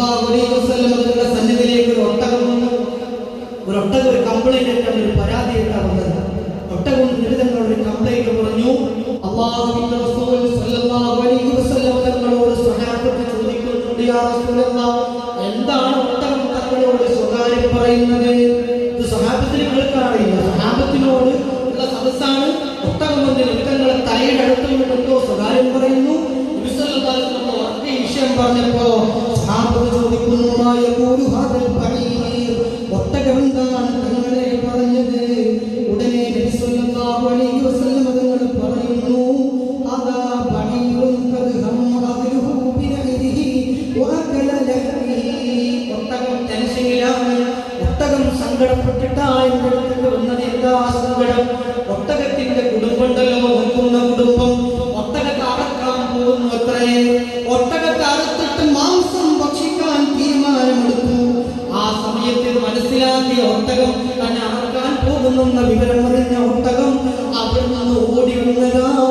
വസല്ലമത്തിന്റെ സന്നിധിയിലേക്ക് ഒരു ഒട്ടകം വന്നു. ഒരു ഒട്ടകം ഒരു കംപ്ലൈന്റ് ആയിട്ടാണ് ഒരു പരാതി ആയിട്ടാണ് വന്നത്. ഒട്ടകം നിരുതങ്ങളുടെ ഒരു കംപ്ലൈന്റ് പറഞ്ഞു. അള്ളാഹുവിന്റെ തങ്ങളോട് സഹായത്തിന് ചോദിക്കുന്നുണ്ട് എന്താണ് ഒട്ടകം തങ്ങളോട് സ്വകാര്യം പറയുന്നത്? ഇത് സഹാബത്തിന് കേൾക്കാറില്ല സഹാബത്തിനോട് ഉള്ള സദസ്സാണ് ഒട്ടകം വന്ന് നിൽക്കങ്ങളെ തലയുടെ അടുത്തുകൊണ്ട് എന്തോ സ്വകാര്യം പറയുന്നു. വിശ്വസത്തിൽ നമ്മൾ വിഷയം പറഞ്ഞപ്പോ يقول هذا തിന്നുന്ന വിവരമറിഞ്ഞ ഒട്ടകം അതിൽ നിന്ന് ഓടി വന്നതാണ്.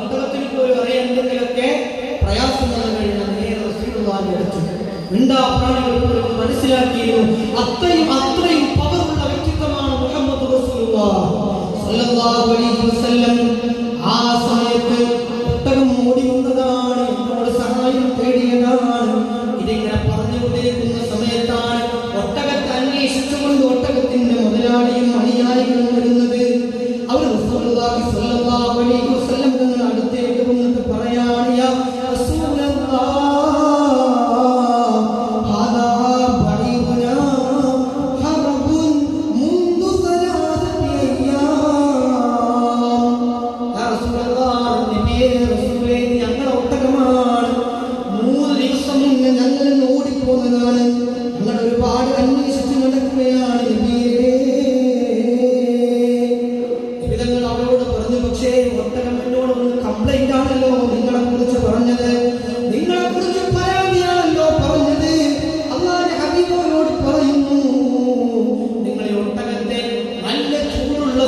ഒട്ടകത്തിന് പോലും അറിയാൻ എന്തെങ്കിലൊക്കെ പ്രയാസം വന്നു കഴിഞ്ഞാൽ നേരെ റസൂലുള്ളാഹിനെടുത്തു മിണ്ടാ പ്രാണികൾ പോലും മനസ്സിലാക്കിയിരുന്നു. അത്രയും അത്രയും പവറുള്ള വ്യക്തിത്വമാണ് മുഹമ്മദ് റസൂലുള്ളാഹ്. സ്വല്ലല്ലാഹു അലൈഹി വസല്ലം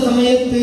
സമയത്ത്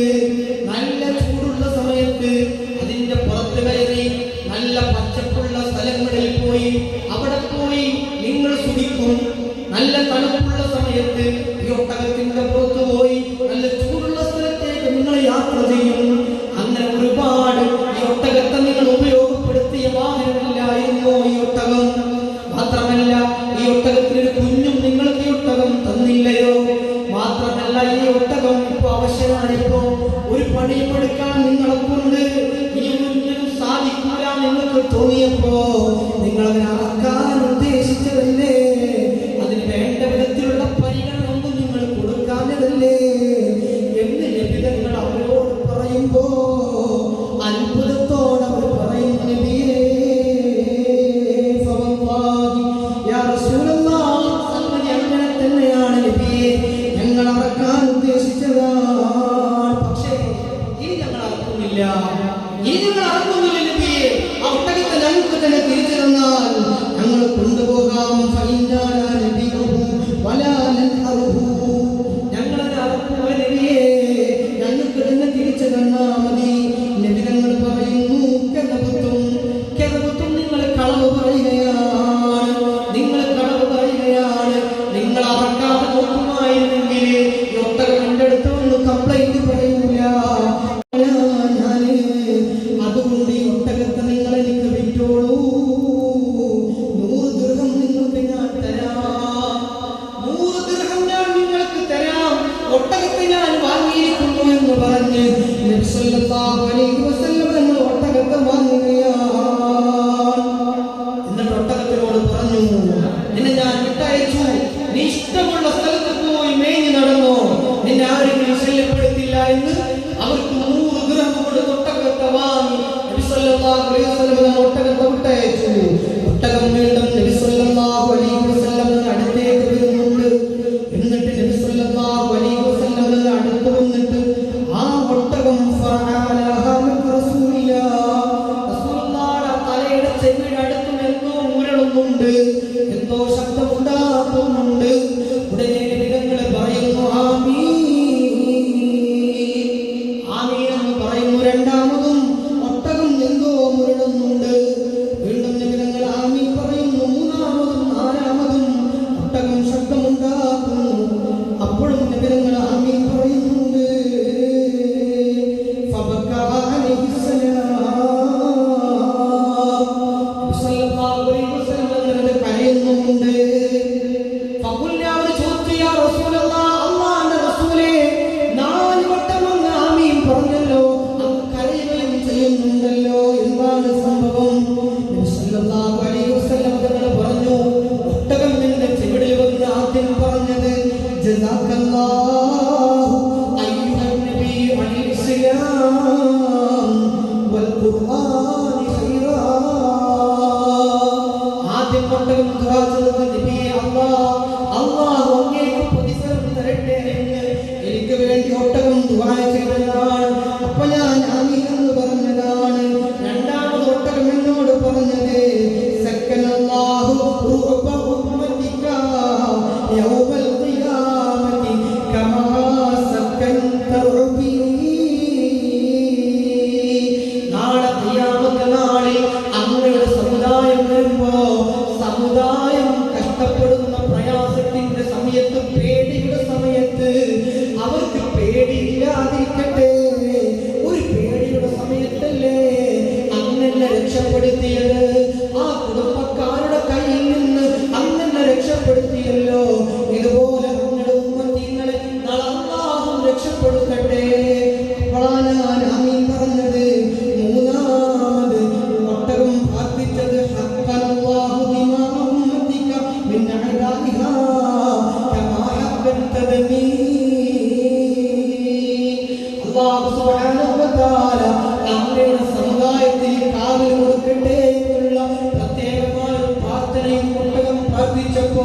അത്രയും പുസ്തകം പ്രാർത്ഥിച്ചപ്പോ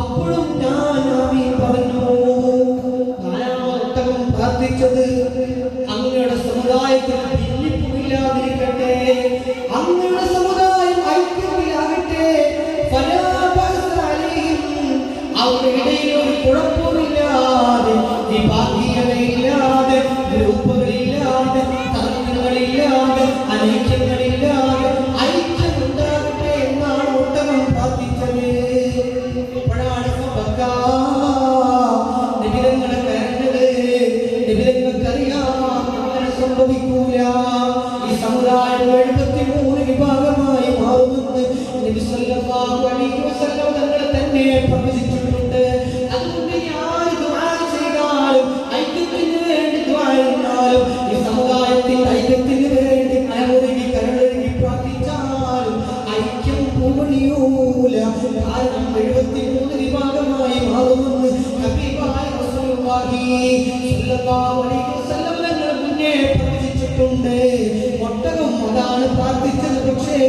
അപ്പോഴും ഞാൻ ആമീൻ പറഞ്ഞു. നാലാം പ്രാർത്ഥിച്ചത് അങ്ങയുടെ സമുദായത്തിൽ ഭിന്നിപ്പില്ലാതിരിക്കട്ടെ അങ്ങയുടെ സമുദായം ഐക്യത്തിലാകട്ടെ. അവരുടെ ഇടയിൽ ഒരു കുഴപ്പം മുന്നേ പ്രാർത്ഥിച്ചിട്ടുണ്ട് ഒട്ടകം അതാണ് പ്രാർത്ഥിച്ചത് പക്ഷേ